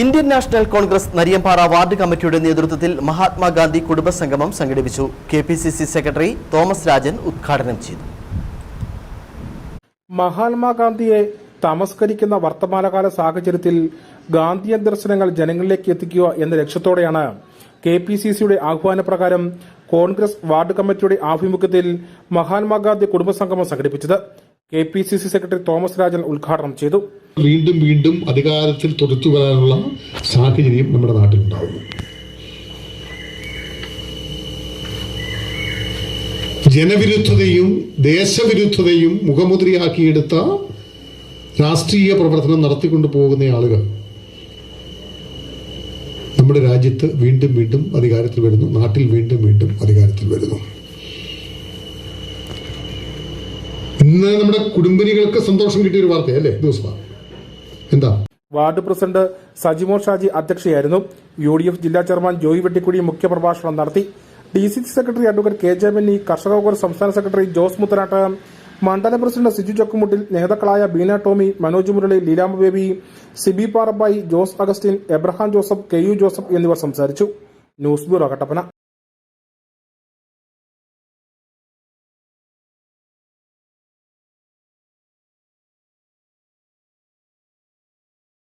Indian National Congress Nariyampara ward കമ്മിറ്റിയുടെ നേതൃത്വത്തിൽ മഹാത്മാഗാന്ധി കുടുംബസംഗമം സംഘടിപ്പിച്ചു. K P C C secretary Thomas Rajan ഉദ്ഘാടനം ചെയ്തു. മഹാത്മാഗാന്ധിയെ തമസ്കരിക്കുന്ന വർത്തമാനകാല സാഹചര്യത്തിൽ ഗാന്ധിയൻ ദർശനങ്ങൾ ജനങ്ങളിലേക്ക് എത്തിക്കുക എന്ന ലക്ഷ്യത്തോടെയാണ് കെ പി സി സിയുടെ ആഹ്വാനപ്രകാരം കോൺഗ്രസ് വാർഡ് കമ്മിറ്റിയുടെ ആഭിമുഖ്യത്തിൽ മഹാത്മാഗാന്ധി കുടുംബസംഗമം സംഘടിപ്പിച്ചത്. K P C C secretary Thomas Rajan ഉദ്ഘാടനം ചെയ്തു. വീണ്ടും വീണ്ടും അധികാരത്തിൽ തുടർത്തു വരാനുള്ള സാഹചര്യം നമ്മുടെ നാട്ടിലുണ്ടാവുന്നു. ജനവിരുദ്ധതയും ദേശവിരുദ്ധതയും മുഖമുദ്രയാക്കിയെടുത്ത രാഷ്ട്രീയ പ്രവർത്തനം നടത്തിക്കൊണ്ടു പോകുന്ന ആളുകൾ നമ്മുടെ രാജ്യത്ത് വീണ്ടും വീണ്ടും അധികാരത്തിൽ വരുന്നു. നാട്ടിൽ വീണ്ടും വീണ്ടും അധികാരത്തിൽ വരുന്നു ഇന്ന് നമ്മുടെ കുടുംബിനികൾക്ക് സന്തോഷം കിട്ടിയ ഒരു വാർത്തയല്ലേ? ദിവസം എന്താ? വാർഡ് പ്രസിഡന്റ് സജിമോ ഷാജി അധ്യക്ഷയായിരുന്നു. യു ഡി എഫ് ജില്ലാ ചെയർമാൻ ജോയി വെട്ടിക്കുടി മുഖ്യപ്രഭാഷണം നടത്തി. D C C secretary advocate K J Benny കർഷക കോൺഗ്രസ് സംസ്ഥാന സെക്രട്ടറി ജോസ് മുത്തനാട്ട് മണ്ഡല പ്രസിഡന്റ് സിജു ചക്കുമുട്ടിൽ നേതാക്കളായ ബീന ടോമി മനോജ് മുരളി ലീലാമ ബേബി സിബി പാറബായി ജോസ് അഗസ്റ്റിൻ എബ്രഹാം ജോസഫ് കെ യു ജോസഫ് എന്നിവർ സംസാരിച്ചു. News bureau Kattappana.